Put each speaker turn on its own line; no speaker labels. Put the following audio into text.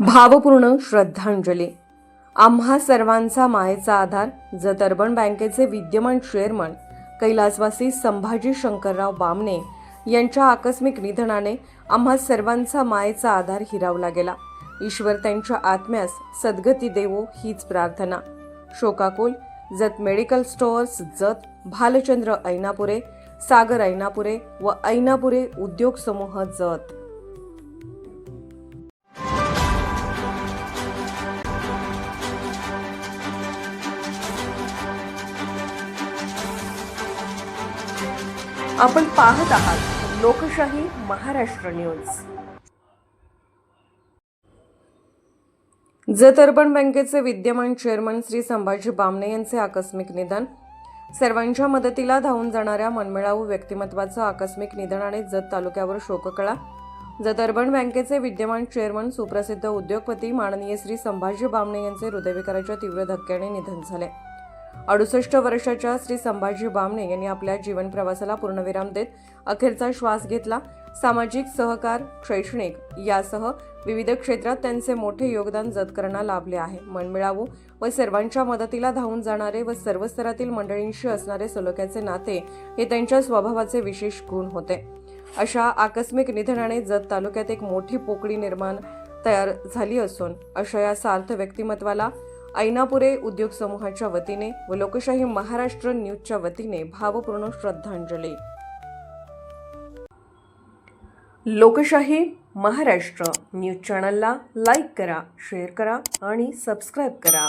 भावपूर्ण श्रद्धांजली. आम्हा सर्वांचा मायेचा आधार जत अर्बन बँकेचे विद्यमान चेअरमन कैलासवासी संभाजी शंकरराव बामणे यांच्या आकस्मिक निधनाने आम्हा सर्वांचा मायेचा आधार हिरावला गेला. ईश्वर त्यांच्या आत्म्यास सद्गती देवो हीच प्रार्थना. शोकाकुल जत मेडिकल स्टोअर्स जत भालचंद्र ऐनापुरे सागर ऐनापुरे व ऐनापुरे उद्योग समूह जत. आपण पाहत आहात लोकशाही महाराष्ट्र न्यूज. जत अर्बन बँकेचे विद्यमान चेअरमन श्री संभाजी बामणे यांचे आकस्मिक निधन. सर्वांच्या मदतीला धावून जाणाऱ्या मनमिळावू व्यक्तिमत्वाचं आकस्मिक निधनाने जत तालुक्यावर शोककळा. जत अर्बन बँकेचे विद्यमान चेअरमन सुप्रसिद्ध उद्योगपती माननीय श्री संभाजी बामणे यांचे हृदयविकाराच्या तीव्र धक्क्याने निधन झाले. अडुसष्ट वर्षाच्या श्री संभाजी बामणे यांनी आपल्या जीवन प्रवासाला पूर्णविराम देत अखेरचा श्वास घेतला. सामाजिक सहकार शैक्षणिक यासह विविध क्षेत्रात त्यांचे मोठे योगदान जतकरांना लाभले आहे. मनमिळावू व सर्वांच्या मदतीला धावून जाणारे व सर्व स्तरातील मंडळींशी असणारे सलोख्याचे नाते हे त्यांच्या स्वभावाचे विशेष गुण होते. अशा आकस्मिक निधनाने जत तालुक्यात एक मोठी पोकळी निर्माण तयार झाली असून अशा या सार्थ व्यक्तिमत्वाला ऐनापुरे उद्योग समूहाच्या वतीने व लोकशाही महाराष्ट्र न्यूजच्या वतीने भावपूर्ण श्रद्धांजली. लोकशाही महाराष्ट्र न्यूज चॅनलला लाईक करा शेअर करा आणि सबस्क्राईब करा.